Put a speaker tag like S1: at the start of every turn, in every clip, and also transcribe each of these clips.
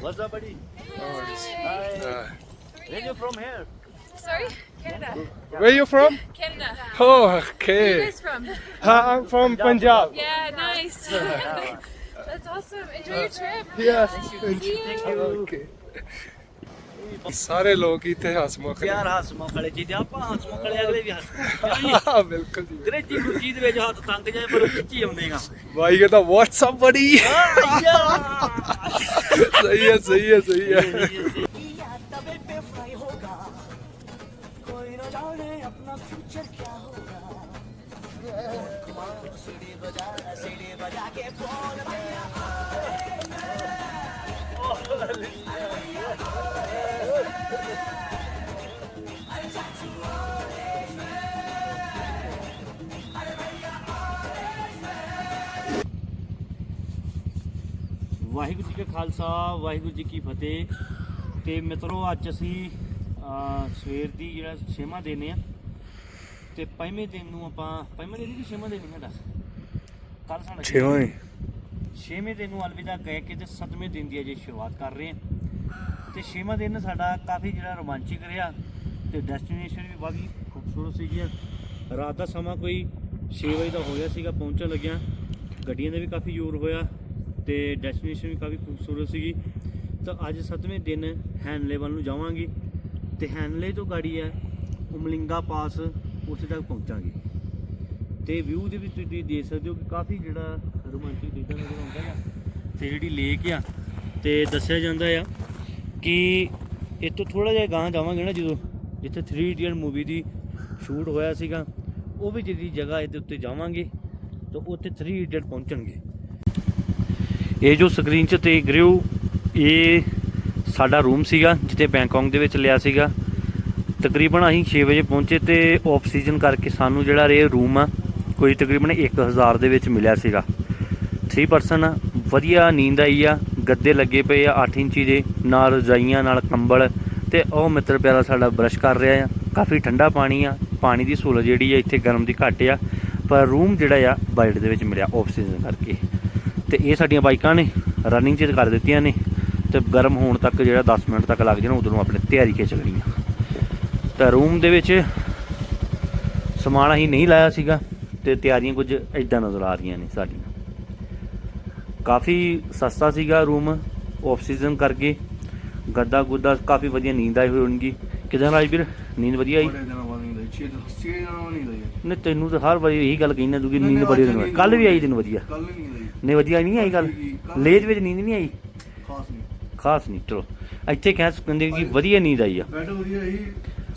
S1: What's up, buddy? Hi.
S2: Uh,
S1: Where you from here?
S3: Sorry? Canada.
S2: where are you from?
S3: Canada.
S2: Oh,
S3: Where are you
S2: okay.
S3: guys from?
S2: Uh, I'm from Punjab.
S3: Yeah, nice. That's awesome. Enjoy your trip.
S2: Yes.
S3: See you.
S2: Okay. ਸਾਰੇ ਲੋਕ ਇੱਥੇ ਹਸਮੁਖ ਨੇ
S1: ਯਾਰ ਹਸਮੁਖ ਵਾਲੇ ਜੀ ਤੇ ਆਪਾਂ ਹਸਮੁਖ ਵਾਲੇ ਅਗਲੇ ਵੀ
S2: ਹਸਮੁਖ ਬਿਲਕੁਲ ਜੀ।
S1: ਅੰਗਰੇਜ਼ੀ ਗੁਰਜੀ ਦੇ ਵਿੱਚ ਹੱਥ ਤੰਗ ਜਾਏ ਪਰ ਖਿੱਚੀ ਆਉਂਦੇਗਾ
S2: ਬਾਈ ਕਹਿੰਦਾ ਵਾਟਸ ਅਪ ਬੜੀ ਸਹੀ ਹੈ ਸਹੀ ਹੈ ਸਹੀ ਹੈ
S4: ਤਵੇ ਪੇ ਫਰਾਈ ਹੋਗਾ ਕੋਈ ਨਾ ਜਾਣੇ ਆਪਣਾ ਫਿਊਚਰ ਕੀ ਹੋਗਾ ਕੁਮਾਰ ਸਿੜੀ ਬਜਾ ਸਿੜੀ ਬਜਾ
S1: ਕੇ ਬੋਲ ਭਈਆ ਖਾਲਸਾ ਵਾਹਿਗੁਰੂ ਜੀ ਕੀ ਫਤਿਹ। ਤੇ ਮਿੱਤਰੋ ਅੱਜ ਅਸੀਂ ਸਵੇਰ ਦੀ ਜਿਹੜਾ ਛੇਵਾਂ ਦਿਨ ਆ ਤੇ ਪੰਜਵੇਂ ਦਿਨ ਨੂੰ ਆਪਾਂ ਪੰਜਵੇਂ ਦਿਨ ਦੀ ਛੇਵਾਂ ਦਿਨ ਸਾਡਾ। ਕੱਲ ਸਾਡਾ
S2: ਛੇਵਾਂ
S1: ਛੇਵੇਂ ਦਿਨ। ਨੂੰ ਅਲਵਿਦਾ ਕਹਿ ਕੇ ਤੇ ਸੱਤਵੇਂ ਦਿਨ ਦੀ ਅਜੇ ਸ਼ੁਰੂਆਤ ਕਰ ਰਹੇ ਹਾਂ ਤੇ ਛੇਵਾਂ ਦਿਨ ਸਾਡਾ ਕਾਫੀ ਜਿਹੜਾ ਰੋਮਾਂਚਿਕ ਰਿਹਾ ਤੇ ਡੈਸਟੀਨੇਸ਼ਨ ਵੀ ਬਾਗੀ ਖੂਬਸੂਰਤ ਸੀਗੀਆਂ ਰਾਤ ਦਾ ਸਮਾਂ ਕੋਈ 6 ਵਜੇ ਦਾ ਹੋ ਗਿਆ ਸੀਗਾ ਪਹੁੰਚਣ ਲੱਗਿਆ। ਗੱਡੀਆਂ ਦਾ ਵੀ ਕਾਫੀ ਜ਼ੋਰ ਹੋਇਆ। ਤੇ ਡੈਸਟੀਨੇਸ਼ਨ ਵੀ ਕਾਫੀ ਖੂਬਸੂਰਤ ਸੀਗੀ। ਤਾਂ ਅੱਜ ਸੱਤਵੇਂ ਦਿਨ ਹੈਨਲੇ ਵੱਲ ਨੂੰ ਜਾਵਾਂਗੇ ਤੇ ਹੈਨਲੇ ਤੋਂ ਗਾੜੀ ਹੈ ਉਮਲਿੰਗਾ ਪਾਸ ਉੱਥੇ ਤੱਕ ਪਹੁੰਚਾਂਗੇ। ਤੇ ਵਿਊ ਦੇ ਵਿੱਚ ਤੁਸੀਂ ਦੇਖ ਸਕਦੇ ਹੋ ਕਿ ਕਾਫੀ ਜਿਹੜਾ ਰੋਮਾਂਟਿਕ ਦੇਖਣ ਨੂੰ ਆਉਂਦਾ ਆ ਤੇ ਜਿਹੜੀ ਲੇਕ ਆ ਤੇ ਦੱਸਿਆ ਜਾਂਦਾ ਆ ਕਿ ਇੱਥੋਂ ਤੋਂ ਥੋੜਾ ਜਿਹਾ ਗਾਂ ਜਾਵਾਂਗੇ ਨਾ ਜਦੋਂ ਜਿੱਥੇ 3 ਇਡੀਅਟ ਮੂਵੀ ਦੀ ਸ਼ੂਟ ਹੋਇਆ ਸੀਗਾ, ਉਹ ਵੀ ਜਿਹੜੀ ਜਗ੍ਹਾ ਇਹਦੇ ਉੱਤੇ ਜਾਵਾਂਗੇ ਤਾਂ ਉੱਥੇ 3 ਇਡੀਅਟ ਪਹੁੰਚਣਗੇ। ਇਹ ਜੋ ਸਕਰੀਨ 'ਚ ਤੇਖ ਰਹੇ ਹੋ, ਇਹ ਸਾਡਾ ਰੂਮ ਸੀਗਾ, ਜਿੱਥੇ ਬੈਂਕਾਕ ਦੇ ਵਿੱਚ ਲਿਆ ਸੀਗਾ। ਤਕਰੀਬਨ ਅਸੀਂ 6 ਵਜੇ ਪਹੁੰਚੇ ਤੇ ਆਫ ਸੀਜ਼ਨ ਕਰਕੇ ਸਾਨੂੰ ਜਿਹੜਾ ਇਹ ਰੂਮ ਆ, ਕੋਈ ਤਕਰੀਬਨ 1000 ਦੇ ਵਿੱਚ ਮਿਲਿਆ ਸੀਗਾ। 3 ਪਰਸਨ ਵਧੀਆ ਨੀਂਦ ਆਈ ਆ, ਗੱਦੇ ਲੱਗੇ ਪਏ ਆ 8 ਇੰਚੀ ਦੇ, ਨਾਲ ਰਜਾਈਆਂ, ਨਾਲ ਕੰਬਲ ਤੇ ਉਹ ਮਿੱਤਰ ਪਿਆਰਾ ਸਾਡਾ ਬਰਸ਼ ਕਰ ਰਿਹਾ ਆ। ਕਾਫੀ ਠੰਡਾ ਪਾਣੀ ਆ, ਪਾਣੀ ਦੀ ਸਹੂਲਤ ਜਿਹੜੀ ਆ ਇੱਥੇ ਗਰਮ ਦੀ ਘੱਟ ਆ, ਪਰ ਰੂਮ ਜਿਹੜਾ ਆ ਬਜਟ ਦੇ ਵਿੱਚ ਮਿਲਿਆ ਆਫ ਸੀਜ਼ਨ ਕਰਕੇ। ਤੇ ਇਹ ਸਾਡੀਆਂ ਬਾਈਕਾਂ ਨੇ ਰਨਿੰਗ 'ਚ ਕਰ ਦਿੱਤੀਆਂ ਨੇ ਤੇ ਗਰਮ ਹੋਣ ਤੱਕ ਜਿਹੜਾ 10 ਮਿੰਟ ਤੱਕ ਲੱਗ ਜਾਣਾ, ਉਦੋਂ ਨੂੰ ਆਪਣੇ ਤਿਆਰੀ ਖਿੱਚ ਲੈਣੀ ਆ। ਤਾਂ ਰੂਮ ਦੇ ਵਿੱਚ ਸਮਾਨ ਅਸੀਂ ਨਹੀਂ ਲਾਇਆ ਸੀਗਾ ਤੇ ਤਿਆਰੀਆਂ ਕੁਝ ਇਦਾਂ ਨਜ਼ਰ ਆ ਰਹੀਆਂ ਨੇ ਸਾਡੀਆਂ। ਕਾਫੀ ਸਸਤਾ ਸੀਗਾ ਰੂਮ ਆਫ ਸੀਜ਼ਨ ਕਰਕੇ, ਗੱਦਾ ਗੁੱਦਾ ਕਾਫੀ ਵਧੀਆ ਨੀਂਦ ਆਈ ਹੋਈ ਹੋਣਗੀ ਕਿਦਾਂ ਰਾਜਵੀਰ? ਨੀਂਦ ਵਧੀਆ ਆਈ?
S2: ਨਹੀਂ ਲਈ ਛੇ ਨਹੀਂ
S1: ਤੈਨੂੰ ਤਾਂ ਹਰ ਵਾਰੀ ਇਹੀ ਗੱਲ ਕਹਿੰਦਾ ਤੂੰ ਕਿ ਨੀਂਦ ਬੜੀ ਦਿਨ ਕੱਲ ਵੀ ਆਈ ਤੈਨੂੰ ਵਧੀਆ।
S2: ਕੱਲ ਨਹੀਂ ਲਈ
S1: ਨੇ ਵਧੀਆ ਨਹੀਂ ਆਈ ਗੱਲ? ਲੇਜ ਵਿੱਚ ਨੀਂਦ ਨਹੀਂ ਆਈ?
S2: ਖਾਸ ਨਹੀਂ।
S1: ਖਾਸ ਨਹੀਂ ਚਲੋ। ਇੱਥੇ ਕਹਿ ਸਕਦੇ ਕਿ ਵਧੀਆ ਨੀਂਦ ਆਈ ਆ।
S2: ਬੈਡ ਵਧੀਆ ਹੀ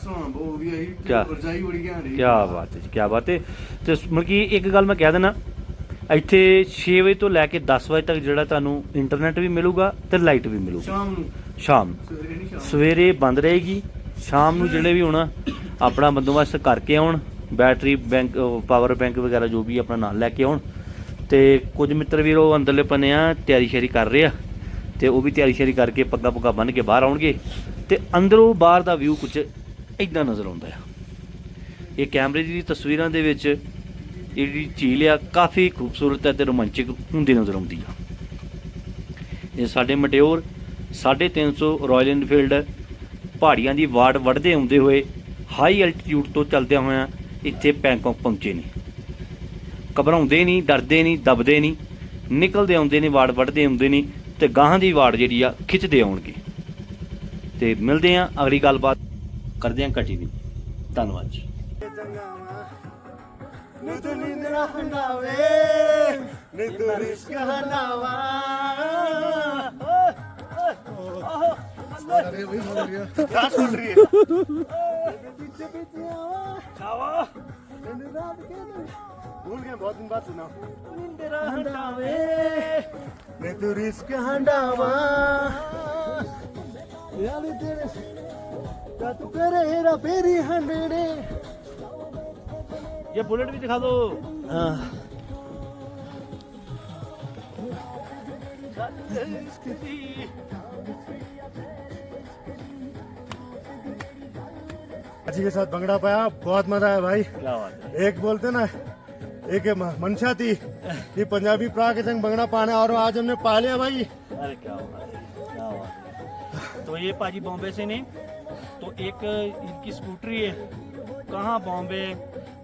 S2: ਸੋਹਣਾ ਬਹੁਤ ਵਧੀਆ
S1: ਕਿਆ?
S2: ਰਜਾਈ ਬੜੀ ਘੈਂਟ
S1: ਕੀ ਬਾਤ ਹੈ ਜੀ ਕੀ ਬਾਤ ਹੈ। ਤੇ ਮਤਲਬ ਕਿ ਇੱਕ ਗੱਲ ਮੈਂ ਕਹਿ ਦੇਣਾ ਇੱਥੇ 6 ਵਜੇ ਤੋਂ ਲੈ ਕੇ 10 ਵਜੇ ਤੱਕ ਜਿਹੜਾ ਤੁਹਾਨੂੰ ਇੰਟਰਨੈਟ ਵੀ ਮਿਲੂਗਾ ਤੇ ਲਾਈਟ ਵੀ ਮਿਲੂਗੀ।
S2: ਸ਼ਾਮ ਨੂੰ? ਨਹੀਂ ਸ਼ਾਮ
S1: ਸਵੇਰੇ ਬੰਦ ਰਹੇਗੀ। ਸ਼ਾਮ ਨੂੰ ਜਿਹੜੇ ਵੀ ਹੋਣਾ ਆਪਣਾ ਬੰਦੋਬਸਤ ਕਰਕੇ ਆਉਣ ਬੈਟਰੀ ਬੈਂਕ ਪਾਵਰ ਬੈਂਕ ਵਗੈਰਾ ਜੋ ਵੀ ਆਪਣਾ ਨਾਲ ਲੈ ਕੇ ਆਉਣ, ਤੇ ਕੁਝ ਮਿੱਤਰ ਵੀਰ ਉਹ ਅੰਦਰਲੇ ਪੰਨੇ ਆ ਤਿਆਰੀ ਸ਼ੇਰੀ ਕਰ ਰਹੇ ਆ, ਤੇ ਉਹ ਵੀ ਤਿਆਰੀ ਸ਼ੇਰੀ ਕਰਕੇ ਪੱਗਾ ਪੁੱਗਾ ਬੰਨ ਕੇ ਬਾਹਰ ਆਉਣਗੇ, ਤੇ ਅੰਦਰੋਂ ਬਾਹਰ ਦਾ ਵਿਊ ਕੁਝ ਇਦਾਂ ਨਜ਼ਰ ਆਉਂਦਾ ਆ। ਇਹ ਕੈਮਰੇ ਦੀ ਤਸਵੀਰਾਂ ਦੇ ਵਿੱਚ ਜਿਹੜੀ ਝੀਲ ਆ, ਕਾਫੀ ਖੂਬਸੂਰਤ ਹੈ ਤੇ ਰੋਮਾਂਚਿਕ ਹੁੰਦੀ ਨਜ਼ਰ ਆਉਂਦੀ ਆ। ਇਹ ਸਾਡੇ ਮਟਿਓਰ 350 ਰਾਇਲ ਇਨਫੀਲਡ ਪਹਾੜੀਆਂ ਦੀ ਵਾੜ ਵੜਦੇ ਆਉਂਦੇ ਹੋਏ ਹਾਈ ਐਲਟੀਟਿਊਡ ਤੋਂ ਚੱਲਦਿਆਂ ਹੋਇਆਂ ਇੱਥੇ ਬੈਂਕਾਕ ਪਹੁੰਚੇ ਨੇ। ਘਬਰਾਉਂਦੇ ਨਹੀਂ, ਡਰਦੇ ਨਹੀਂ, ਦਬਦੇ ਨਹੀਂ, ਨਿਕਲਦੇ ਆਉਂਦੇ ਨੇ, ਵਾੜ ਵੜਦੇ ਆਉਂਦੇ ਨੇ ਤੇ ਗਾਹਾਂ ਦੀ ਵਾੜ ਜਿਹੜੀ ਆ ਖਿੱਚਦੇ ਆਉਣਗੇ। ਤੇ ਮਿਲਦੇ ਆ ਅਗਲੀ ਗੱਲਬਾਤ ਕਰਦੇ ਆ ਦੀ। ਧੰਨਵਾਦ ਜੀ।
S4: ਨਿਤ ਨਿੰਦਰਾ ਹੰਡਾਵੇ, ਨਿਤ ਰਿਸ਼ਕ अरे
S2: वही बोल रही है
S4: क्या सुन रही है पीछे पीछे आवा आवा भूल गए बहुत दिन बाद सुना निंदरा हटावे मैं तू रिस्क हटावा यार तेरे क्या तू करे हेरा फेरी हंडड़े
S1: ये बुलेट भी दिखा दो हाँ Got the
S4: अजी के साथ भंगड़ा पाया। बहुत मज़ा आया भाई। एक बोलते ना एक मंशा थी कि पंजाबी प्रा के संग भंगड़ा पाने और आज हमने पा लिया भाई।
S1: अरे क्या क्या तो ये पाजी बॉम्बे से नहीं तो एक इनकी स्कूटरी है। कहाँ बॉम्बे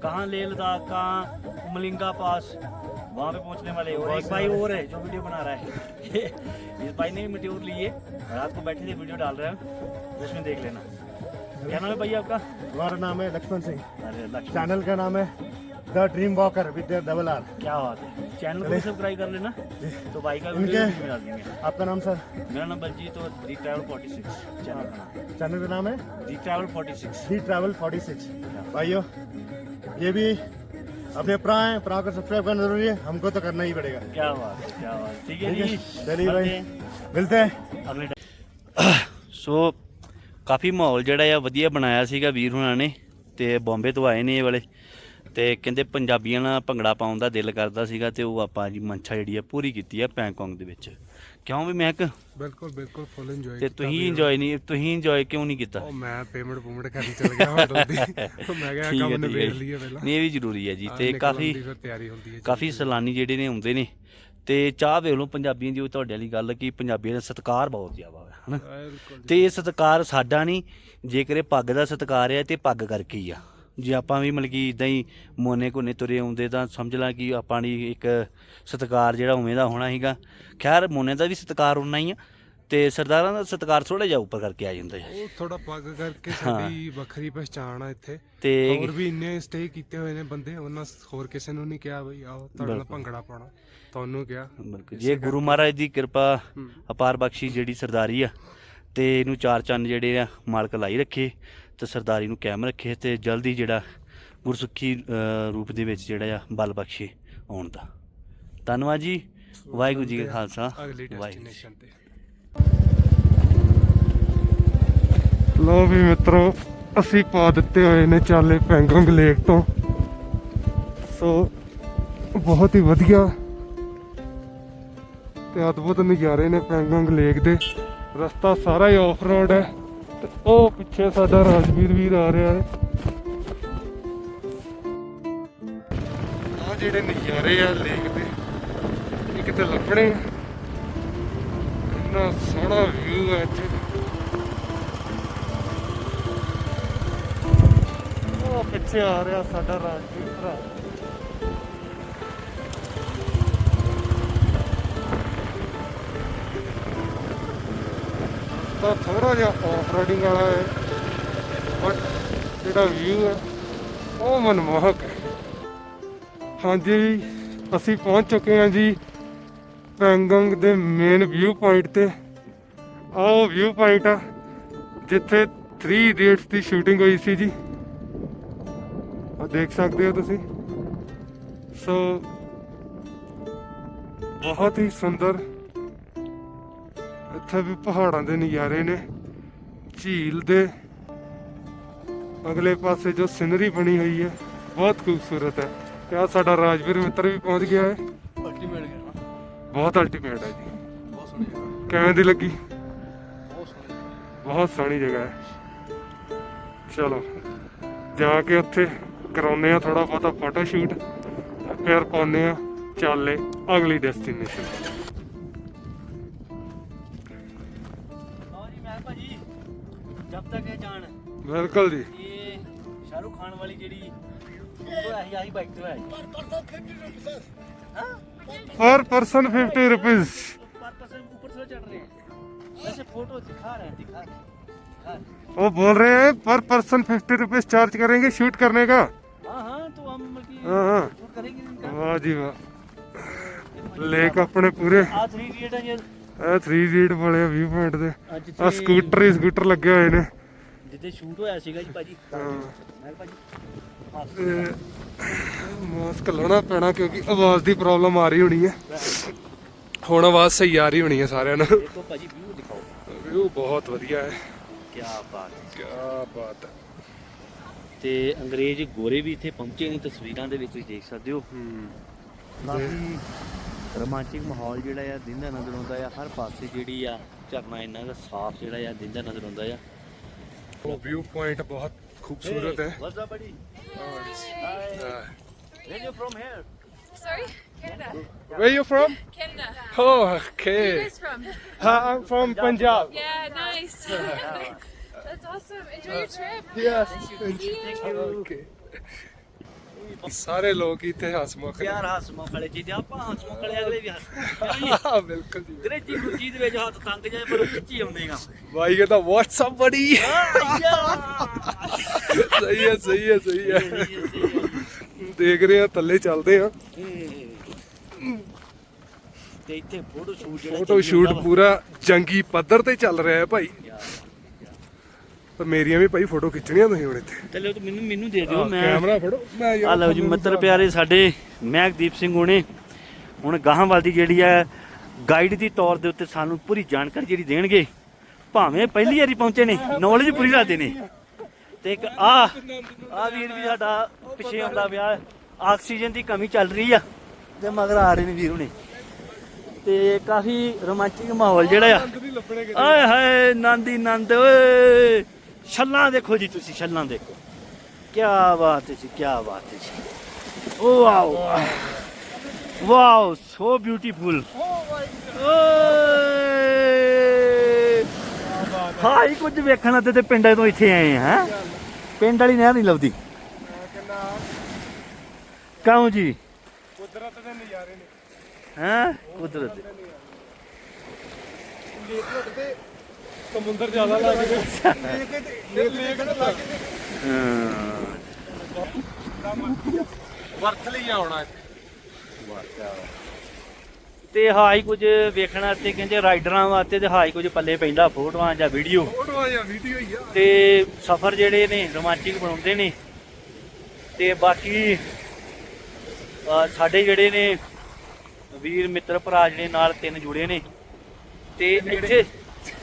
S1: कहाँ ले लद्दाख कहाँ मलिंगा पास वहाँ पे पहुँचने वाले और एक भाई और है जो वीडियो बना रहा है। इस भाई ने भी मटेरियल लिए रात को बैठे थे वीडियो डाल रहे हैं। उसमें देख लेना। क्या नाम है भाई आपका?
S5: हमारा नाम है लक्ष्मण सिंह। चैनल का नाम है the dream walker with double R.
S1: क्या बात है। चैनल को सब्सक्राइब कर लेना तो भाई का वीडियो भी मिला देंगे।
S5: आपका नाम सर?
S1: मेरा नाम बलजीत और दी ट्रैवल 46 चैनल का नाम।
S5: चैनल का नाम है?
S1: दी ट्रैवल 46
S5: दी ट्रैवल 46 भाइयों ये भी अपने प्राय प्राय को सब्सक्राइब करना ज़रूरी है हमको तो करना ही पड़ेगा।
S1: क्या बात क्या बात ठीक है
S5: चलिए भाई
S1: मिलते हैं। अगले सो ਕਾਫੀ ਮਾਹੌਲ ਜਿਹੜਾ ਆ ਵਧੀਆ ਬਣਾਇਆ ਸੀਗਾ ਵੀਰ ਹੁਣਾਂ ਨੇ ਤੇ ਬੰਬੇ ਤੋਂ ਆਏ ਨੇ ਇਹ ਵਾਲੇ। ਤੇ ਕਹਿੰਦੇ ਪੰਜਾਬੀਆਂ ਨਾਲ ਭੰਗੜਾ ਪਾਉਣ ਦਾ ਦਿਲ ਕਰਦਾ ਸੀਗਾ ਤੇ ਉਹ ਆਪਾਂ ਜੀ ਮੰਛਾ ਜਿਹੜੀ ਆ ਪੂਰੀ ਕੀਤੀ ਆ ਪੈਂਕੌਂਗ ਦੇ ਵਿੱਚ। ਕਿਉਂ ਵੀ ਮੈਂ ਕਿ
S6: ਬਿਲਕੁਲ ਬਿਲਕੁਲ ਫੁੱਲ ਇੰਜੋਏ
S1: ਤੇ ਤੁਸੀਂ ਇੰਜੋਏ ਨਹੀਂ ਤੁਸੀਂ ਇੰਜੋਏ ਕਿਉਂ ਨਹੀਂ ਕੀਤਾ?
S6: ਉਹ ਮੈਂ ਪੇਮੈਂਟ ਪੂਮੈਂਟ ਕਰਨ ਚਲ ਗਿਆ ਹੋਟਲ ਦੀ ਮੈਂ ਕਿਹਾ ਕੰਮ ਨਿਬੇੜ। ਲਈਏ ਪਹਿਲਾਂ।
S1: ਨਹੀਂ ਇਹ ਵੀ ਜ਼ਰੂਰੀ ਹੈ ਜੀ। ਤੇ ਕਾਫੀ
S6: ਤਿਆਰੀ ਹੁੰਦੀ ਹੈ
S1: ਕਾਫੀ ਸੈਲਾਨੀ ਜਿਹੜੇ ਨੇ ਆਉਂਦੇ ਨੇ। ਤੇ ਚਾਹ ਵੇਖ ਲਓ ਪੰਜਾਬੀਆਂ ਦੀ ਉਹ ਤੁਹਾਡੇ ਵਾਲੀ ਗੱਲ ਕਿ ਪੰਜਾਬੀਆਂ ਦਾ ਸਤਿਕਾਰ ਬਹੁਤ ਜ਼ਿਆਦਾ ਹੈ ਹਨਾ? ਤੇ ਇਹ ਸਤਿਕਾਰ ਸਾਡਾ ਨਹੀਂ ਜੇਕਰ ਇਹ ਪੱਗ ਦਾ ਸਤਿਕਾਰ ਹੈ ਤੇ ਪੱਗ ਕਰਕੇ ਹੀ ਆ। ਜੇ ਆਪਾਂ ਵੀ ਮਤਲਬ ਕਿ ਇਦਾਂ ਹੀ ਮੋਨੇ ਕੋਨੇ ਤੁਰੇ ਆਉਂਦੇ ਤਾਂ ਸਮਝ ਲਾਂ ਕਿ ਆਪਾਂ ਦੀ ਇੱਕ ਸਤਿਕਾਰ ਜਿਹੜਾ ਉਵੇਂ ਦਾ ਹੋਣਾ ਸੀਗਾ। ਖੈਰ ਮੋਨੇ ਦਾ ਵੀ ਸਤਿਕਾਰ ਉਨਾ ਹੀ ਆ ਤੇ ਸਰਦਾਰਾਂ ਦਾ ਸਤਿਕਾਰ ਥੋੜਾ ਜਿਹਾ ਉੱਪਰ ਕਰਕੇ ਆ ਜਾਂਦਾ ਹੈ।
S6: ਉਹ ਥੋੜਾ ਪੱਗ ਕਰਕੇ ਸਾਡੀ ਵੱਖਰੀ ਪਛਾਣ ਆ ਇੱਥੇ।
S1: ਤੇ
S6: ਹੋਰ ਵੀ ਇੰਨੇ ਸਟੇ ਕੀਤੇ ਹੋਏ ਨੇ ਬੰਦੇ ਉਹਨਾਂ ਹੋਰ ਕਿਸੇ ਨੂੰ ਨਹੀਂ ਕਿਹਾ ਬਈ ਆਓ ਤੁਹਾਡੇ ਨਾਲ। ਭੰਗੜਾ ਪਾਉਣਾ। ਤੁਹਾਨੂੰ ਕਿਹਾ।
S1: ਜੇ ਗੁਰੂ ਮਹਾਰਾਜ ਦੀ ਕਿਰਪਾ। ਅਪਾਰ ਬਖਸ਼ੀ ਜਿਹੜੀ ਸਰਦਾਰੀ ਆ ਤੇ ਇਹਨੂੰ ਚਾਰ ਚੰਨ ਜਿਹੜੇ ਆ ਮਾਲਕ ਲਾਈ ਰੱਖੇ ਤੇ ਸਰਦਾਰੀ ਨੂੰ ਕਾਇਮ ਰੱਖੇ ਤੇ ਜਲਦੀ ਜਿਹੜਾ ਗੁਰਸੁਖੀ ਰੂਪ ਦੇ ਵਿੱਚ ਜਿਹੜਾ ਆ ਬਲ ਬਖਸ਼ੇ ਆਉਣ ਦਾ। ਧੰਨਵਾਦ ਜੀ। ਵਾਹਿਗੁਰੂ ਜੀ ਕਾ ਖਾਲਸਾ। ਵਾਹਿਗੁਰੂ
S6: ਲੋ ਵੀ ਮਿੱਤਰੋ, ਅਸੀਂ ਪਾ ਦਿੱਤੇ ਹੋਏ ਨੇ ਚਾਲੇ ਪੈਂਗੋਂਗ ਲੇਕ ਤੋਂ। ਸੋ, ਬਹੁਤ ਹੀ ਵਧੀਆ ਤੇ ਅਦਭੁਤ ਨਜ਼ਾਰੇ ਨੇ ਪੈਂਗੋਂਗ ਲੇਕ ਦੇ। ਰਸਤਾ ਸਾਰਾ ਹੀ ਆਫ ਰੋਡ ਹੈ ਤੇ ਉਹ ਪਿੱਛੇ ਸਾਡਾ ਰਾਜਵੀਰ ਵੀਰ ਆ ਰਿਹਾ ਹੈ। ਆ ਜਿਹੜੇ ਨਜ਼ਾਰੇ ਆ ਲੇਕ ਦੇ ਇਹ ਕਿਤੇ ਲੱਭਣੇ ਆ। ਇੰਨਾ ਸੋਹਣਾ ਵਿਊ ਹੈ ਇੱਥੇ। ਪਿੱਛੇ ਆ ਰਿਹਾ ਸਾਡਾ ਰਾਜਵੀਰ ਭਰਾ। ਤਾਂ ਥੋੜਾ ਜਿਹਾ ਆਫ ਰੋਡਿੰਗ ਵਾਲਾ ਹੈ ਬਟ ਜਿਹੜਾ ਵਿਊ ਹੈ, ਉਹ ਮਨਮੋਹਕ ਹੈ। ਹਾਂਜੀ, ਅਸੀਂ ਪਹੁੰਚ ਚੁੱਕੇ ਹਾਂ ਜੀ ਪੈਂਗੰਗ ਦੇ ਮੇਨ ਵਿਊ ਪੁਆਇੰਟ ਤੇ। ਆਹ ਵਿਊ ਪੁਆਇੰਟ ਆ, ਜਿੱਥੇ 3 ਇਡੀਅਟਸ ਦੀ ਸ਼ੂਟਿੰਗ ਹੋਈ ਸੀ ਜੀ। ਦੇਖ ਸਕਦੇ ਹੋ ਤੁਸੀਂ? ਸੋ ਬਹੁਤ ਹੀ ਸੁੰਦਰ ਇੱਥੇ ਵੀ ਪਹਾੜਾਂ ਦੇ ਨਜ਼ਾਰੇ ਨੇ। ਝੀਲ ਦੇ ਅਗਲੇ ਪਾਸੇ ਜੋ ਸਿਨਰੀ ਬਣੀ ਹੋਈ ਹੈ ਬਹੁਤ ਖੂਬਸੂਰਤ ਹੈ। ਤੇ ਆ ਸਾਡਾ ਰਾਜਵੀਰ ਮਿੱਤਰ ਵੀ ਪਹੁੰਚ ਗਿਆ ਹੈ।
S2: ਅਲਟੀਮੇਟ ਗਿਆ। ਨਾ
S6: ਬਹੁਤ ਅਲਟੀਮੇਟ ਹੈ ਜੀ।
S2: ਬਹੁਤ ਸੋਹਣੀ ਜਗ੍ਹਾ
S6: ਕਿਵੇਂ ਦੀ ਲੱਗੀ?
S2: ਬਹੁਤ ਸੋਹਣੀ ਜਗ੍ਹਾ।
S6: ਬਹੁਤ ਸੋਹਣੀ ਜਗ੍ਹਾ ਹੈ। ਚਲੋ ਜਾ ਕੇ ਉੱਥੇ ਕਰਾਉਨੇ ਆ ਥੋੜਾ ਬਹੁਤਾ ਫੋਟੋ ਸ਼ੂਟ ਫਿਰ ਪਾਉਨੇ ਆ ਚਾਲੇ ਅਗਲੀ ਡੈਸਟੀਨੇਸ਼ਨ
S1: ਲਓ ਜੀ ਮੈਂ ਭਾਜੀ ਜਬ ਤੱਕ ਇਹ ਜਾਣ
S6: ਬਿਲਕੁਲ ਜੀ
S1: ਇਹ ਸ਼ਾਹਰੁਖ ਖਾਨ ਵਾਲੀ ਜਿਹੜੀ ਉਹ ਆਹੀ ਆਹੀ ਬਾਈਕ ਤੇ ਹੋਇਆ ਜੀ
S6: per person fifty rupees
S1: per person ऊपर से चढ़ रहे हैं वैसे फोटो दिखा रहे हैं दिखा रहे हैं दिखा रहे हैं।
S6: वो बोल रहे हैं per person fifty rupees charge करेंगे शूट करने का
S1: हाँ, हाँ। कि शूट करेंगे इनका
S6: वाह जी वाह लेक अपने पूरे
S1: ਆ 3 ਇਡੀਅਟ ਹੈ ਜੀ
S6: ਇਹ 3 ਰੀਡ ਵਾਲੇ ਵਿਊ ਪੁਆਇੰਟ ਦੇ
S1: ਅੱਜ
S6: ਆ ਸਕੂਟਰ ਹੀ ਸਕੂਟਰ ਲੱਗੇ ਹੋਏ ਨੇ
S1: ਜਿੱਥੇ ਸ਼ੂਟ ਹੋਇਆ ਸੀਗਾ ਜੀ ਭਾਜੀ
S6: ਹਾਂ।
S1: ਮੈਂ ਭਾਜੀ ਹਾਂ
S6: ਤੇ ਮਾਸਕ ਲਾਉਣਾ ਪੈਣਾ ਕਿਉਂਕਿ ਆਵਾਜ਼ ਦੀ ਪ੍ਰੋਬਲਮ ਆ ਰਹੀ ਹੋਣੀ ਹੈ ਹੁਣ ਆਵਾਜ਼ ਸਹੀ ਆ ਰਹੀ ਹੋਣੀ ਹੈ ਸਾਰਿਆਂ ਨੂੰ
S1: ਦੇਖੋ ਭਾਜੀ ਵਿਊ ਦਿਖਾਓ
S6: ਵਿਊ ਬਹੁਤ ਵਧੀਆ ਹੈ
S1: ਕੀ ਬਾਤ ਹੈ
S6: ਕੀ ਬਾਤ ਹੈ
S1: ਤੇ ਅੰਗਰੇਜ਼ ਗੋਰੇ ਵੀ ਇੱਥੇ ਪਹੁੰਚੇ ਨੇ ਤਸਵੀਰਾਂ ਦੇ ਵਿੱਚ ਤੁਸੀਂ ਦੇਖ ਸਕਦੇ ਹੋ
S6: ਹੂੰ
S1: ਕਾਫੀ ਰੋਮਾਂਚਿਕ ਮਾਹੌਲ ਜਿਹੜਾ ਆ ਦਿਨ ਦਾ ਨਜ਼ਰ ਆਉਂਦਾ ਆ ਹਰ ਪਾਸੇ ਜਿਹੜੀ ਆ ਝਰਨਾ ਇੰਨਾ ਕੁ ਸਾਫ਼ ਜਿਹੜਾ ਆ ਦਿਨ ਦਾ ਨਜ਼ਰ ਆਉਂਦਾ ਆ
S6: ਉਹ ਵਿਊ ਪੁਆਇੰਟ ਬਹੁਤ ਖੂਬਸੂਰਤ ਹੈ
S1: ਵਾਟਸ ਅਪ ਬੜੀ
S6: ਹਾਂ।
S1: Where you from here
S3: Sorry? Canada.
S6: Where you from?
S3: Canada.
S6: Oh,
S3: Where are you
S6: okay.
S3: guys from?
S6: I'm from Punjab.
S3: Yeah, nice. That's awesome. Enjoy your trip.
S2: Yes.
S3: See you.
S2: Okay. ਸਾਰੇ ਲੋਕ ਇੱਥੇ ਹਸਮੁਖ
S1: ਪਿਆਰ ਹਸਮੁਖ ਵਾਲੇ ਚੀਜ਼ ਆਪਾਂ ਹਸਮੁਖ ਵਾਲੇ ਅਗਲੇ ਵੀ ਹੱਸ
S2: ਨੇ ਬਿਲਕੁਲ ਜੀ
S1: ਅੰਗਰੇਜ਼ੀ ਗੁਰਜੀ ਦੇ ਵਿੱਚ ਹੱਥ ਤੰਗ ਜਾਏ ਪਰ ਖਿੱਚੀ ਆਉਂਦੇ ਗਾ
S2: ਭਾਈ ਕਹਿੰਦਾ ਵਾਟਸ ਅਪ ਬੜੀ ਸਹੀ ਹੈ ਸਹੀ ਹੈ ਸਹੀ ਹੈ ਦੇਖ ਰਹੇ ਆ ਥੱਲੇ ਚੱਲਦੇ ਆ
S1: ਤੇ ਇੱਥੇ ਫੋਟੋ ਸ਼ੂਟ ਜਿਹੜਾ
S2: ਫੋਟੋ ਸ਼ੂਟ ਪੂਰਾ ਜੰਗੀ ਪੱਧਰ ਤੇ ਚੱਲ ਰਿਹਾ ਹੈ ਭਾਈ ਪਰ ਮੇਰੀਆਂ ਵੀ ਭਾਈ ਫੋਟੋ ਖਿੱਚਣੀਆਂ ਤੁਸੀਂ ਹੁਣ ਇੱਥੇ।
S1: ਚਲੋ ਤੂੰ ਮੈਨੂੰ ਮੈਨੂੰ ਦੇ ਦਿਓ ਮੈਂ
S2: ਕੈਮਰਾ ਫੜੋ। ਮੈਂ
S1: ਆ ਲਓ ਜੀ ਮਿੱਤਰ ਪਿਆਰੇ ਸਾਡੇ ਮਹਿਕਦੀਪ ਸਿੰਘ ਹੋਣੇ। ਹੁਣ ਗਾਹਾਂ ਦੀ ਜਿਹੜੀ ਹੈ ਗਾਈਡ ਦੀ ਤੌਰ ਦੇ ਉੱਤੇ ਸਾਨੂੰ ਪੂਰੀ ਜਾਣਕਾਰੀ ਜਿਹੜੀ ਦੇਣਗੇ ਭਾਵੇਂ ਪਹਿਲੀ ਵਾਰੀ ਪਹੁੰਚੇ ਨੇ ਨੌਲੇਜ ਪੂਰੀ ਰੱਖਦੇ ਨੇ। ਤੇ ਇੱਕ ਆ ਆ ਵੀਰ ਵੀ ਸਾਡਾ ਪਿੱਛੇ ਆਉਂਦਾ ਵਿਆਹ ਆਕਸੀਜਨ ਦੀ ਕਮੀ ਚੱਲ ਰਹੀ ਆ ਤੇ ਮਗਰ ਆ ਰਹੇ ਨੇ ਵੀਰ ਹੁਣੇ। ਤੇ ਕਾਫੀ ਰੋਮਾਂਚਿਕ ਮਾਹੌਲ ਜਿਹੜਾ ਆ। ਆਏ ਹਾਏ ਨੰਦੀ ਨੰਦ ਓਏ। ਛੱਲਾਂ ਦੇਖੋ ਜੀ ਤੁਸੀਂ ਛੱਲਾਂ ਦੇਖੋ। ਕੀ ਬਾਤ ਹੈ ਜੀ ਕੀ ਬਾਤ ਹੈ ਜੀ। Oh wow. Wow so beautiful ਓਏ। ਹਾਈ ਕੁਝ ਵੇਖਣ ਅਤੇ ਤੇ ਪਿੰਡਾਂ ਤੋਂ ਇੱਥੇ ਆਏ ਹੈਂ? ਪਿੰਡ ਵਾਲੀ ਨਹਿਰ ਨਹੀਂ ਲੱਭਦੀ। ਕਾਉ ਜੀ?
S2: ਕੁਦਰਤ ਦੇ ਨਜ਼ਾਰੇ ਨੇ।
S1: ਹਾਂ? ਕੁਦਰਤ ਦੇ।
S2: ਤੇ ਸਮੁੰਦਰ ਜ਼ਿਆਦਾ ਲੱਗ ਗਿਆ ਲੇਕ ਲੇਕ ਲੱਗ ਗਿਆ
S1: ਹਾਂ।
S2: ਵਰਤ ਲਈ ਆਉਣਾ।
S1: ਤੇ ਹਾਈ ਕੁਝ ਵੇਖਣਾ ਤੇ ਕਹਿੰਦੇ ਰਾਈਡਰਾਂ ਵਾਸਤੇ ਤੇ ਹਾਈ ਕੁਝ ਪੱਲੇ ਪੈਂਦਾ ਫੋਟੋਆਂ ਜਾਂ ਵੀਡੀਓ
S2: ਫੋਟੋਆਂ ਜਾਂ ਵੀਡੀਓ ਹੀ ਆ।
S1: ਤੇ ਸਫ਼ਰ ਜਿਹੜੇ ਨੇ ਰੋਮਾਂਚਿਕ ਬਣਾਉਂਦੇ ਨੇ। ਤੇ ਬਾਕੀ ਸਾਡੇ ਜਿਹੜੇ ਨੇ ਵੀਰ ਮਿੱਤਰ ਭਰਾ ਜਿਹੜੇ ਨਾਲ ਤਿੰਨ ਜੁੜੇ ਨੇ। ਤੇ ਇੱਥੇ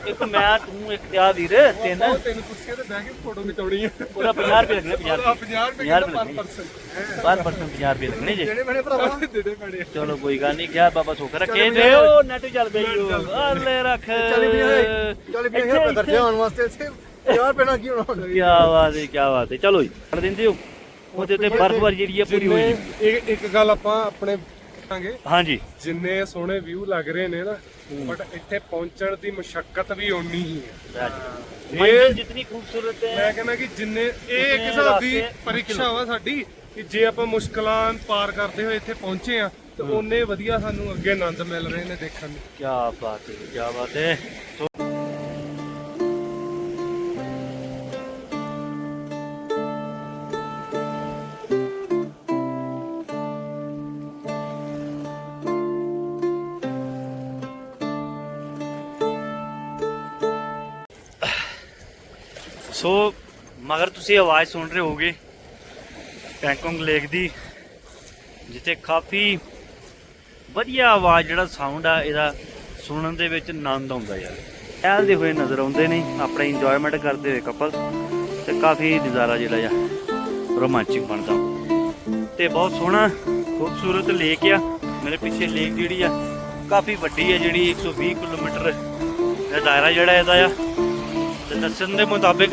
S1: ਇੱਕ ਮੈਂ ਤੂੰ ਇੱਕ ਤੇ ਆ ਵੀਰ ਤਿੰਨ।
S2: ਤਿੰਨ ਕੁਰਸੀਆਂ ਤੇ ਬਹਿ ਕੇ ਫੋਟੋ ਖਿਚਾਉਣੀ ਹੈ
S1: ਪੂਰਾ 50 ਰੁਪਏ ਲੱਗਣੇ 50 ਰੁਪਏ।
S2: 50 ਰੁਪਏ
S1: 50
S2: ਪਰ ਪਰਸਨ
S1: ਪਰ ਪਰਸਨ 50 ਰੁਪਏ ਲੱਗਣੇ ਜੇ।
S2: ਜਿਹੜੇ ਬਣੇ ਭਰਾਵਾ ਦੇਦੇ ਬਣੇ
S1: ਚਲੋ ਕੋਈ ਗੱਲ ਨਹੀਂ ਕਿਹਾ ਬਾਬਾ ਸੁੱਖ ਰੱਖੇ ਜੇ ਉਹ ਨੈਟ ਚੱਲ ਪਈ ਉਹ। ਅੱਲੇ ਰੱਖ।
S5: ਚੱਲ ਵੀ ਚੱਲ ਵੀ ਇਹ ਦਰਜੇ ਆਉਣ ਵਾਸਤੇ ਇੱਥੇ। ਯਾਰ ਪੈਣਾ ਕੀ ਹੋਣਾ
S1: ਕੀ ਬਾਤ ਹੈ ਕੀ ਬਾਤ ਹੈ। ਚਲੋ ਜੀ ਕਰ ਦਿੰਦੇ ਹੋ। ਉਹਦੇ ਤੇ ਬਰਫ਼ਬਾਰੀ ਜਿਹੜੀ ਹੈ ਪੂਰੀ ਹੋ ਜੀ
S2: ਇੱਕ ਇੱਕ ਗੱਲ ਆਪਾਂ ਆਪਣੇ
S1: ਹਾਂਜੀ।
S2: ਜਿੰਨੇ ਸੋਹਣੇ ਵਿਊ ਲੱਗ ਰਹੇ ਨੇ ਨਾ ਬਟ ਇੱਥੇ ਪਹੁੰਚਣ ਦੀ ਮੁਸ਼ਕਲ ਵੀ ਓਨੀ ਹੀ ਹੈ।
S1: ਮੰਜ਼ਿਲ ਜਿਤਨੀ ਖੂਬਸੂਰਤ ਹੈ
S2: ਮੈਂ ਕਹਿੰਦਾ ਕਿ ਜਿੰਨੇ ਇਹ ਇੱਕ
S1: ਜਿੰਨੇ
S2: ਹਿਸਾਬ ਦੀ ਪਰੀਖਿਆ ਵਾ ਸਾਡੀ ਕਿ ਜੇ ਆਪਾਂ ਮੁਸ਼ਕਲਾਂ ਪਾਰ ਕਰਦੇ ਹੋਏ ਇੱਥੇ ਪਹੁੰਚੇ ਆ ਤੇ ਉਹਨੇ ਵਧੀਆ ਸਾਨੂੰ ਅੱਗੇ ਆਨੰਦ ਮਿਲ ਰਹੇ ਨੇ ਦੇਖਣ ਨੂੰ।
S1: ਕੀ ਬਾਤ ਹੈ ਕੀ ਬਾਤ ਹੈ। ਸੋ, ਮਗਰ ਤੁਸੀਂ ਆਵਾਜ਼ ਸੁਣ ਰਹੇ ਹੋਗੇ ਪੈਂਕੋਂਗ ਲੇਕ ਦੀ, ਜਿੱਥੇ ਕਾਫੀ ਵਧੀਆ ਆਵਾਜ਼, ਜਿਹੜਾ ਸਾਊਂਡ ਆ, ਇਹਦਾ ਸੁਣਨ ਦੇ ਵਿੱਚ ਆਨੰਦ ਆਉਂਦਾ ਯਾਰ। ਟਹਿਲਦੇ ਹੋਏ ਨਜ਼ਰ ਆਉਂਦੇ ਨੇ, ਆਪਣੇ ਇੰਜੋਇਮੈਂਟ ਕਰਦੇ ਹੋਏ ਕਪਲ ਤੇ ਕਾਫੀ ਨਜ਼ਾਰਾ ਜਿਹੜਾ ਆ ਰੋਮਾਂਚਿਕ ਬਣਦਾ। ਤੇ ਬਹੁਤ ਸੋਹਣਾ, ਖੂਬਸੂਰਤ ਲੇਕ ਆ, ਮੇਰੇ ਪਿੱਛੇ ਲੇਕ ਜਿਹੜੀ ਆ, ਕਾਫੀ ਵੱਡੀ ਆ, ਜਿਹੜੀ 120 ਕਿਲੋਮੀਟਰ ਦਾ ਦਾਇਰਾ ਜਿਹੜਾ ਇਹਦਾ ਆ। ਦੱਸਣ ਦੇ ਮੁਤਾਬਿਕ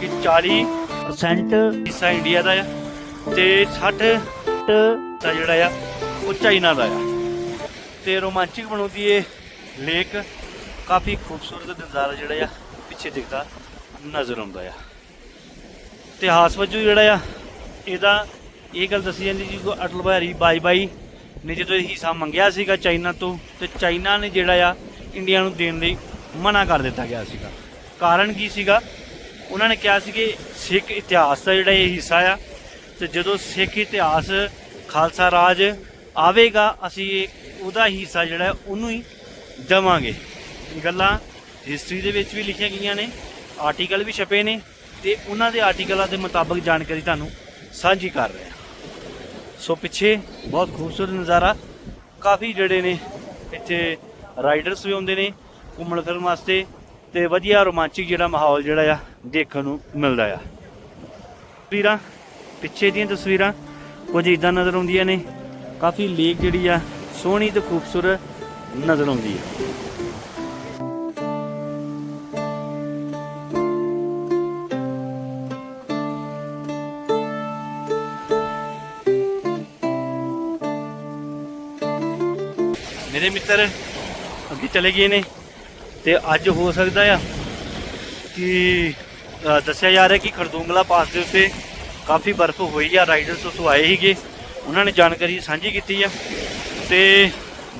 S1: ਕਿ 40% ਹਿੱਸਾ ਇੰਡੀਆ ਦਾ ਆ ਤੇ 60 ਦਾ ਜਿਹੜਾ ਆ ਉਹ ਚਾਈਨਾ ਦਾ ਆ। ਤੇ ਰੋਮਾਂਚਿਕ ਬਣਾਉਂਦੀ ਏ ਲੇਕ ਕਾਫੀ ਖੂਬਸੂਰਤ ਨਜ਼ਾਰਾ ਜਿਹੜਾ ਆ ਪਿੱਛੇ ਦਿਖਦਾ ਨਜ਼ਰ ਆਉਂਦਾ ਆ। ਇਤਿਹਾਸ ਵਜੋਂ ਜਿਹੜਾ ਆ, ਇਹਦਾ ਇਹ ਗੱਲ ਦੱਸੀ ਜਾਂਦੀ ਜੀ ਕੋ ਅਟਲ ਬਿਹਾਰੀ ਬਾਈ ਬਾਈ ਨੇ ਜਦੋਂ ਇਹ ਹਿੱਸਾ ਮੰਗਿਆ ਸੀਗਾ ਚਾਈਨਾ ਤੋਂ, ਤੇ ਚਾਈਨਾ ਨੇ ਜਿਹੜਾ ਆ ਇੰਡੀਆ ਨੂੰ ਦੇਣ ਲਈ ਮਨਾ ਕਰ ਦਿੱਤਾ ਗਿਆ ਸੀਗਾ। ਕਾਰਨ ਕੀ ਸੀਗਾ? ਉਹਨਾਂ ਨੇ ਕਿਹਾ ਸੀ ਕਿ ਸਿੱਖ ਇਤਿਹਾਸ ਦਾ ਜਿਹੜਾ ਇਹ ਹਿੱਸਾ ਆ, ਤੇ ਜਦੋਂ ਸਿੱਖ ਇਤਿਹਾਸ ਖਾਲਸਾ ਰਾਜ ਆਵੇਗਾ, ਅਸੀਂ ਉਹਦਾ ਹਿੱਸਾ ਜਿਹੜਾ ਉਹਨੂੰ ਹੀ ਦੇਵਾਂਗੇ। ਗੱਲਾਂ ਹਿਸਟਰੀ ਦੇ ਵਿੱਚ ਵੀ ਲਿਖੀਆਂ ਗਈਆਂ ਨੇ ਆਰਟੀਕਲ ਵੀ ਛਪੇ ਨੇ, ਤੇ ਉਹਨਾਂ ਦੇ ਆਰਟੀਕਲਾਂ ਦੇ ਮੁਤਾਬਕ ਜਾਣਕਾਰੀ ਤੁਹਾਨੂੰ ਸਾਂਝੀ ਕਰ ਰਹੇ ਹਾਂ। ਸੋ ਪਿੱਛੇ ਬਹੁਤ ਖੂਬਸੂਰਤ ਨਜ਼ਾਰਾ, ਕਾਫੀ ਜਿਹੜੇ ਨੇ ਇੱਥੇ ਰਾਈਡਰਸ ਵੀ ਆਉਂਦੇ ਨੇ ਘੁੰਮਣ ਫਿਰਨ ਵਾਸਤੇ ਤੇ ਵਧੀਆ ਰੋਮਾਂਚਿਕ ਜਿਹੜਾ ਮਾਹੌਲ ਜਿਹੜਾ ਆ ਦੇਖਣ ਨੂੰ ਮਿਲਦਾ ਆ। ਤਸਵੀਰਾਂ, ਪਿੱਛੇ ਦੀਆਂ ਤਸਵੀਰਾਂ ਕੁਝ ਇਦਾਂ ਨਜ਼ਰ ਆਉਂਦੀਆਂ ਨੇ। ਕਾਫੀ ਲੇਕ ਜਿਹੜੀ ਆ, ਸੋਹਣੀ ਤੇ ਖੂਬਸੂਰਤ ਨਜ਼ਰ ਆਉਂਦੀ ਹੈ ਮੇਰੇ ਮਿੱਤਰ ਅੱਗੇ ਚਲੇ ਗਏ ਨੇ। ਤੇ ਅੱਜ ਹੋ ਸਕਦਾ ਆ ਕਿ ਦੱਸਿਆ ਜਾ ਰਿਹਾ ਕਿ ਖਰਦੂੰਗਲਾ ਪਾਸ ਦੇ ਉੱਤੇ ਕਾਫੀ ਬਰਫ਼ ਹੋਈ ਆ, ਰਾਈਡਰਸ ਉੱਥੋਂ ਆਏ ਸੀਗੇ। ਉਹਨਾਂ ਨੇ ਜਾਣਕਾਰੀ ਸਾਂਝੀ ਕੀਤੀ ਆ ਤੇ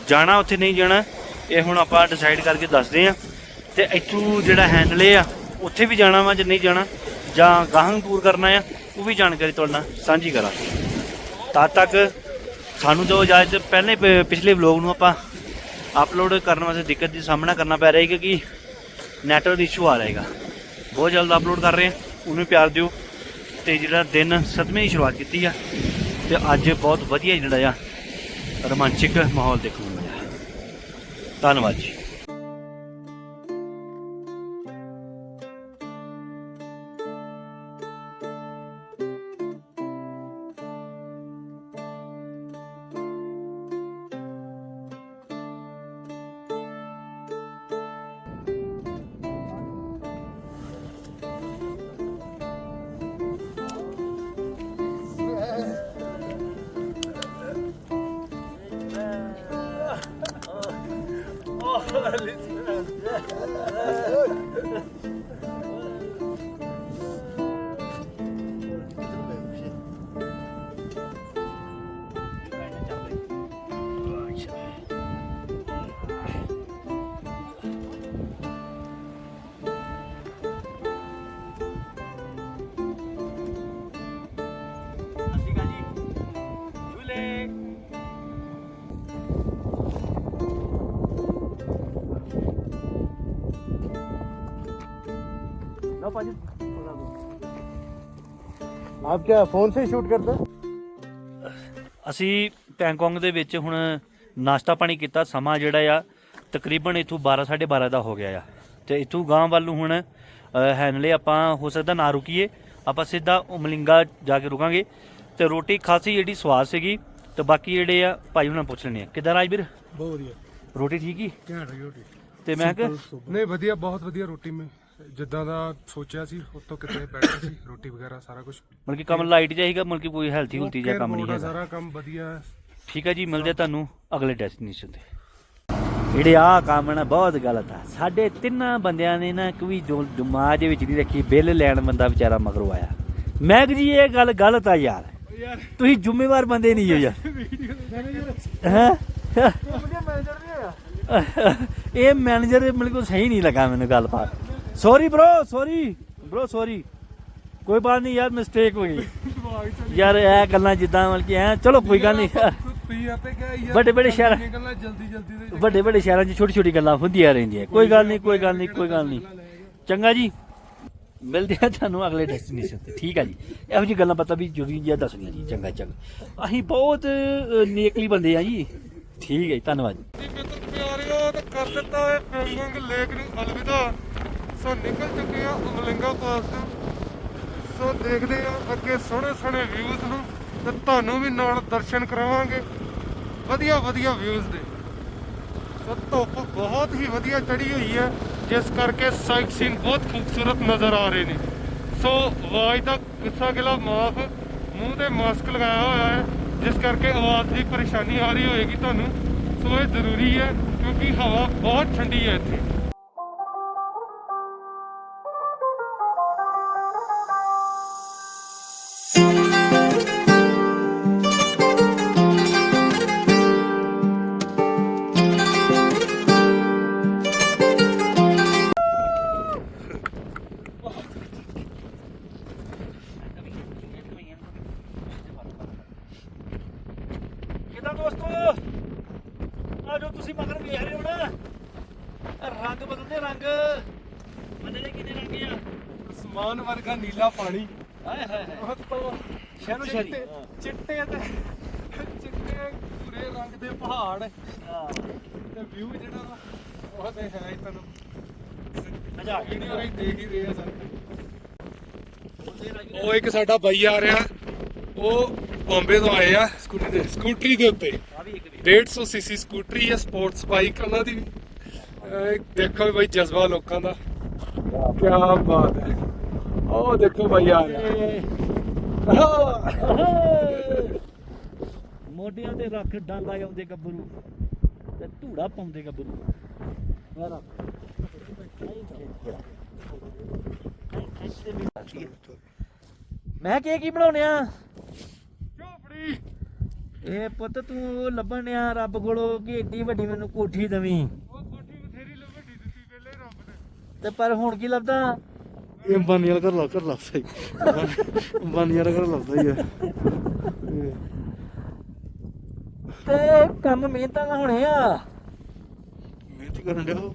S1: ਜਾਣਾ ਉੱਥੇ ਨਹੀਂ ਜਾਣਾ, ਇਹ ਹੁਣ ਆਪਾਂ ਡਿਸਾਈਡ ਕਰਕੇ ਦੱਸਦੇ ਆ। ਤੇ ਇੱਥੋਂ ਜਿਹੜਾ ਹੈਂਡਲੇ ਆ, ਉੱਥੇ ਵੀ ਜਾਣਾ ਵਾ ਜਾਂ ਨਹੀਂ ਜਾਣਾ, ਜਾਂ ਗਾਹਾਂ ਟੂਰ ਕਰਨਾ ਆ, ਉਹ ਵੀ ਜਾਣਕਾਰੀ ਤੁਹਾਡੇ ਨਾਲ ਸਾਂਝੀ ਕਰਾਂ ਤਦ ਤੱਕ ਸਾਨੂੰ ਜੋ ਇਜਾਜ਼ਤ, ਪਹਿਲੇ ਪ- ਪਿਛਲੇ ਵਲੌਗ ਨੂੰ ਆਪਾਂ ਅਪਲੋਡ ਕਰਨ ਵਾਸਤੇ ਦਿੱਕਤ ਦੀ ਸਾਹਮਣਾ ਕਰਨਾ ਪੈ ਰਿਹਾ ਹੈ ਕਿਉਂਕਿ ਨੈਟਵਰਕ ਇਸ਼ੂ ਆ ਰਹੇਗਾ ਬਹੁਤ ਜਲਦ ਅਪਲੋਡ ਕਰ ਰਹੇ ਹਾਂ, ਉਹਨੂੰ ਪਿਆਰ ਦਿਓ। ਤੇ ਜਿਹੜਾ ਦਿਨ ਸਦਮੇ ਦੀ ਸ਼ੁਰੂਆਤ ਕੀਤੀ ਆ, ਤੇ ਅੱਜ ਬਹੁਤ ਵਧੀਆ ਜਿਹੜਾ ਆ ਰੋਮਾਂਚਿਕ ਮਾਹੌਲ ਦੇਖਣ ਨੂੰ ਮਿਲਿਆ। ਧੰਨਵਾਦ ਜੀ। ਲਓ ਭਾਜੀ
S5: आप क्या फोन से शूट करते हैं
S1: ਅਸੀਂ ਪੈਂਗੋਂਗ ਦੇ ਵਿੱਚ ਹੁਣ ਨਾਸ਼ਤਾ ਪਾਣੀ ਕੀਤਾ ਸਮਾਂ ਜਿਹੜਾ ਆ ਤਕਰੀਬਨ ਇਥੋਂ 12 12:30 ਦਾ ਹੋ ਗਿਆ ਆ ਤੇ ਇਥੋਂ ਗਾਂ ਵੱਲ ਨੂੰ ਹੁਣ ਅ, ਹੈਨਲੇ ਆਪਾਂ ਹੋ ਸਕਦਾ ਨਾ ਰੁਕੀਏ ਆਪਾਂ ਸਿੱਧਾ ਉਮਲਿੰਗਾ ਜਾ ਕੇ ਰੁਕਾਂਗੇ ਤੇ ਰੋਟੀ ਖਾਸੀ ਜਿਹੜੀ ਸਵਾਦ ਸੀਗੀ ਤੇ ਬਾਕੀ ਜਿਹੜੇ ਆ ਭਾਈ ਉਹਨਾਂ ਨੂੰ ਪੁੱਛ ਲੈਣੇ ਆ ਕਿਦਾਂ ਰਾਜਵੀਰ
S5: बहुत बढ़िया
S1: ਰੋਟੀ ਠੀਕ ਹੀ
S5: क्या रोटी
S1: ਤੇ ਮੈਂ ਕਿ
S2: ਨਹੀਂ ਵਧੀਆ ਬਹੁਤ ਵਧੀਆ ਰੋਟੀ ਮੈਂ ਜਿੱਦਾਂ ਦਾ ਸੋਚਿਆ ਸੀ ਉਤੋਂ ਕਿਤੇ ਬੈਠਾ ਸੀ ਰੋਟੀ ਵਗੈਰਾ ਸਾਰਾ ਕੁਝ
S1: ਮਤਲਬ ਕਿ ਕੰਮ ਲਾਈਟ ਜਾਈਗਾ ਮਤਲਬ ਕਿ ਕੋਈ ਹੈਲਥੀ ਹੁਲਤੀ ਜਿਹਾ ਕੰਮ ਨਹੀਂ ਹੈਗਾ।
S2: ਸਾਰਾ ਕੰਮ ਵਧੀਆ। ਹੈ
S1: ਠੀਕ ਹੈ ਜੀ ਮਿਲਦੇ ਆ ਤੁਹਾਨੂੰ ਅਗਲੇ ਡੈਸਟੀਨੇਸ਼ਨ ਤੇ। ਜਿਹੜੇ ਆ ਕੰਮ ਨਾ ਬਹੁਤ ਗਲਤ ਆ। ਸਾਡੇ ਤਿੰਨਾਂ ਬੰਦਿਆਂ ਨੇ ਨਾ ਕੋਈ ਜੋ ਦਿਮਾਗ ਦੇ ਵਿੱਚ ਨਹੀਂ ਰੱਖੀ ਬਿੱਲ ਲੈਣ ਬੰਦਾ ਵਿਚਾਰਾ ਮਗਰੋਂ ਆਇਆ। ਮੈਂ ਕਿਹਾ ਜੀ ਇਹ ਗੱਲ ਗਲਤ ਆ ਯਾਰ। ਤੁਸੀਂ ਜ਼ਿੰਮੇਵਾਰ ਬੰਦੇ ਨਹੀਂ ਹੋ ਯਾਰ। ਹੈਂ? ਇਹ ਮੈਨੇਜਰ ਬਿਲਕੁਲ ਸਹੀ ਨਹੀਂ ਲੱਗਾ ਮੈਨੂੰ ਗੱਲ sorry bro sorry bro sorry ਕੋਈ ਬਾਤ ਨਹੀਂ ਯਾਰ ਮਿਸਟੇਕ ਹੋ ਗਈ। ਯਾਰ ਇਹ ਗੱਲਾਂ ਜਿੱਦਾਂ ਮਤਲਬ ਕਿ ਐ ਚਲੋ ਕੋਈ ਗੱਲ ਨਹੀਂ।
S2: ਯਾਰ
S1: ਵੱਡੇ ਵੱਡੇ ਸ਼ਹਿਰ
S2: ਇਹ ਜਲਦੀ ਜਲਦੀ ਦੇ
S1: ਵੱਡੇ ਵੱਡੇ ਸ਼ਹਿਰਾਂ 'ਚ ਛੋਟੀ ਛੋਟੀ ਗੱਲਾਂ ਹੁੰਦੀਆਂ ਰਹਿੰਦੀਆਂ। ਕੋਈ ਗੱਲ ਨਹੀਂ ਕੋਈ ਗੱਲ ਨਹੀਂ ਕੋਈ ਗੱਲ ਨਹੀਂ। ਚੰਗਾ ਜੀ। ਮਿਲਦੇ ਆ ਤੁਹਾਨੂੰ ਅਗਲੇ ਡੈਸਟੀਨੇਸ਼ਨ ਤੇ। ਠੀਕ ਆ ਜੀ। ਇਹੋ ਜਿਹੀ ਗੱਲਾਂ ਪਤਾ ਵੀ ਜ਼ਰੂਰੀ ਜਿਹਾ ਦੱਸਣੀਆਂ ਜੀ। ਚੰਗਾ ਚੰਗਾ। ਅਸੀਂ ਬਹੁਤ ਨੇਕਲੀ ਬੰਦੇ ਆ ਜੀ। ਠੀਕ ਹੈ ਜੀ ਧੰਨਵਾਦ ਜੀ।
S6: ਜੀ ਮਿੱਤਰ ਪਿਆਰਿਓ ਤੇ ਕਰ ਦਿੱਤਾ ਹੈ ਪੈਂਗੋਂਗ ਲੇਕ ਨੂੰ ਅਲਵਿਦਾ। ਸੋ ਨਿਕਲ ਚੁੱਕੇ ਆ ਉਮਲਿੰਗਾ ਪਾਸ। ਤੋਂ ਸੋ ਦੇਖਦੇ ਆ ਅੱਗੇ ਸੋਹਣੇ ਸੋਹਣੇ ਵਿਊਜ਼ ਨੂੰ ਤੇ ਤੁਹਾਨੂੰ ਵੀ ਨਾਲ ਦਰਸ਼ਨ ਕਰਾਵਾਂਗੇ। ਵਧੀਆ ਵਧੀਆ ਵਿਊਜ਼ ਦੇ। ਸੋ ਧੁੱਪ ਬਹੁਤ ਹੀ ਵਧੀਆ ਚੜੀ ਹੋਈ ਹੈ, ਜਿਸ ਕਰਕੇ ਸਾਈਟ ਸੀਨ ਬਹੁਤ ਖੂਬਸੂਰਤ ਨਜ਼ਰ ਆ ਰਹੇ ਨੇ। ਸੋ ਆਵਾਜ਼ ਦਾ ਗੁੱਸਾ ਗਿਲਾ ਮਾਫ, ਮੂੰਹ ਤੇ ਮਾਸਕ ਲਗਾਇਆ ਹੋਇਆ ਹੈ, ਜਿਸ ਕਰਕੇ ਆਵਾਜ਼ ਦੀ ਪਰੇਸ਼ਾਨੀ ਆ ਰਹੀ ਹੋਏਗੀ ਤੁਹਾਨੂੰ। ਸੋ ਇਹ ਜ਼ਰੂਰੀ ਹੈ, ਕਿਉਂਕਿ ਹਵਾ ਬਹੁਤ ਠੰਡੀ ਹੈ ਇੱਥੇ।
S1: ਕਿਦਾਂ ਮਜ਼ਾ ਆ
S2: ਵੀਡੀਓ ਰਾਹੀਂ ਦੇਖ ਹੀ ਰਹੇ ਆ ਸਾਰੇ
S1: ਗਿਆ
S2: ਉਹ ਇੱਕ ਸਾਡਾ ਬਾਈ ਆ ਰਿਹਾ। ਉਹ ਬੰਬੇ ਤੋਂ ਆਏ ਆ। ਸਕੂਟਰੀ ਦੇ ਸਕੂਟਰੀ ਦੇ ਉੱਤੇ।
S1: ਆ ਵੀ ਇੱਕ ਵੀ
S2: 150 ਸੀਸੀ ਸਕੂਟਰੀ ਹੈ ਸਪੋਰਟਸ ਬਾਈਕ ਉਹਨਾਂ ਦੀ ਵੀ। ਦੇਖੋ ਬਈ ਜਜ਼ਬਾ ਲੋਕਾਂ ਦਾ। ਕੀ ਬਾਤ ਹੈ। ਉਹ ਦੇਖੋ ਬਾਈ ਆ ਰਿਹਾ।
S1: ਮੋਢਿਆਂ ਤੇ ਰੱਖ ਡਾਂਗਾ ਆਉਂਦੇ ਗੱਭਰੂ ਤੇ ਧੂੜਾ ਪਾਉਂਦੇ ਗੱਭਰੂ। ਹੈ ਮੈਂ ਕਿਹਾ ਕੀ ਬਣਾਉਨੇ
S2: ਝੋਪੜੀ।
S1: ਇਹ ਪੁੱਤ ਤੂੰ ਲੱਭਣ ਆ ਰੱਬ ਕੋਲੋਂ ਕਿ ਏਡੀ ਵੱਡੀ ਮੈਨੂੰ ਕੋਠੀ ਦਵੀਂ। ਤੇ ਪਰ ਹੁਣ ਕੀ ਲੱਭਦਾ?
S5: ਇਹ ਬਾਨੀਆਂ ਕਰ ਲਾ ਕਰ ਲਾ ਸਹੀ। ਬਾਨੀਆਂ ਕਰ ਲੱਭਦਾ ਹੀ ਹੈ
S1: ਤੇ ਕੰਮ ਮਿਹਨਤਾਂ ਹੋਣੇ ਆ। ਮਿਹਨਤ ਕਰਨ ਦਿਓ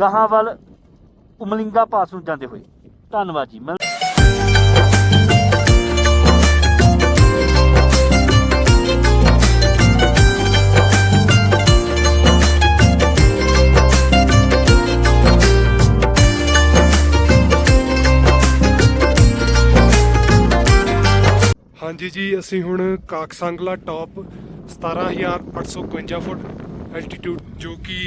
S1: ਗਾਹਾਂ ਵੱਲ ਉਮਲਿੰਗਾ ਪਾਸ ਨੂੰ ਜਾਂਦੇ ਹੋਏ। ਧੰਨਵਾਦ ਜੀ।
S2: ਹਾਂਜੀ ਜੀ, ਅਸੀਂ ਹੁਣ ਕਾਕਸੰਗਲਾ ਟਾਪ 17851 ਫੁੱਟ ਐਲਟੀਟਿਊਡ ਜੋ ਕਿ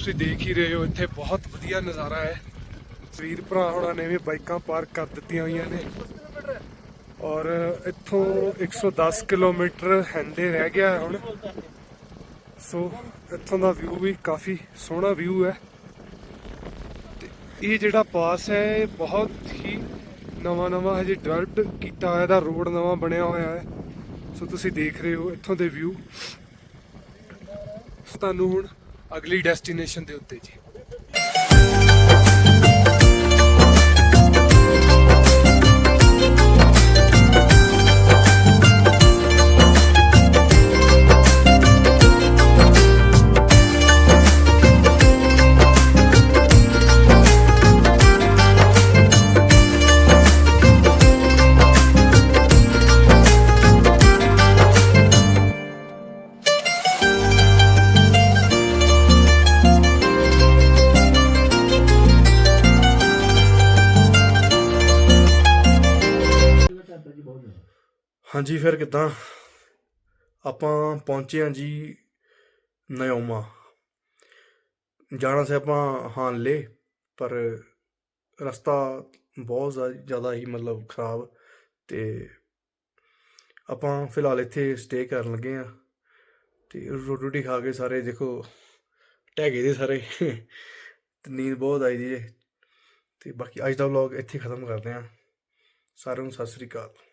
S2: ਤੁਸੀਂ ਦੇਖ ਹੀ ਰਹੇ ਹੋ, ਇੱਥੇ ਬਹੁਤ ਵਧੀਆ ਨਜ਼ਾਰਾ ਹੈ। ਵੀਰ ਭਰਾ ਹੋਣਾ ਨੇ ਵੀ ਬਾਈਕਾਂ ਪਾਰਕ ਕਰ ਦਿੱਤੀਆਂ ਹੋਈਆਂ ਨੇ। ਔਰ ਇੱਥੋਂ 110 ਕਿਲੋਮੀਟਰ ਹੈਂਦੇ ਰਹਿ ਗਿਆ ਹੁਣ। ਸੋ ਇੱਥੋਂ ਦਾ ਵਿਊ ਵੀ ਕਾਫੀ ਸੋਹਣਾ ਵਿਊ ਹੈ। ਤੇ ਇਹ ਜਿਹੜਾ ਪਾਸ ਹੈ, ਇਹ ਬਹੁਤ ਹੀ ਨਵਾਂ ਨਵਾਂ ਹਜੇ ਡਿਵੈਲਪ ਕੀਤਾ ਹੋਇਆ ਦਾ ਰੋਡ ਨਵਾਂ ਬਣਿਆ ਹੋਇਆ ਹੈ। ਸੋ ਤੁਸੀਂ ਦੇਖ ਰਹੇ ਹੋ ਇੱਥੋਂ ਦੇ ਵਿਊ। ਤੁਹਾਨੂੰ ਹੁਣ ਅਗਲੀ ਡੈਸਟੀਨੇਸ਼ਨ ਦੇ ਉੱਤੇ ਜੀ।
S5: ਹਾਂਜੀ, ਫਿਰ ਕਿੱਦਾਂ? ਆਪਾਂ ਪਹੁੰਚੇ ਹਾਂ ਜੀ ਨਿਓਮਾ ਜਾਣਾ ਸੀ ਆਪਾਂ ਹਾਨਲੇ, ਪਰ ਰਸਤਾ ਬਹੁਤ ਜ਼ਿਆਦਾ ਹੀ ਮਤਲਬ ਖਰਾਬ ਤੇ ਆਪਾਂ ਫਿਲਹਾਲ ਇੱਥੇ ਸਟੇ ਕਰਨ ਲੱਗੇ ਆ ਤੇ ਰੋਟੀ ਰੋਟੀ ਖਾ ਕੇ ਸਾਰੇ ਦੇਖੋ ਟਹਿ ਦੇ ਸਾਰੇ। ਤੇ ਨੀਂਦ ਬਹੁਤ ਆਈ ਦੀ ਹੈ ਤੇ ਬਾਕੀ ਅੱਜ ਦਾ ਵਲੌਗ ਇੱਥੇ ਖਤਮ ਕਰਦੇ ਆ ਸਾਰਿਆਂ ਨੂੰ ਸਤਿ ਸ੍ਰੀ ਅਕਾਲ।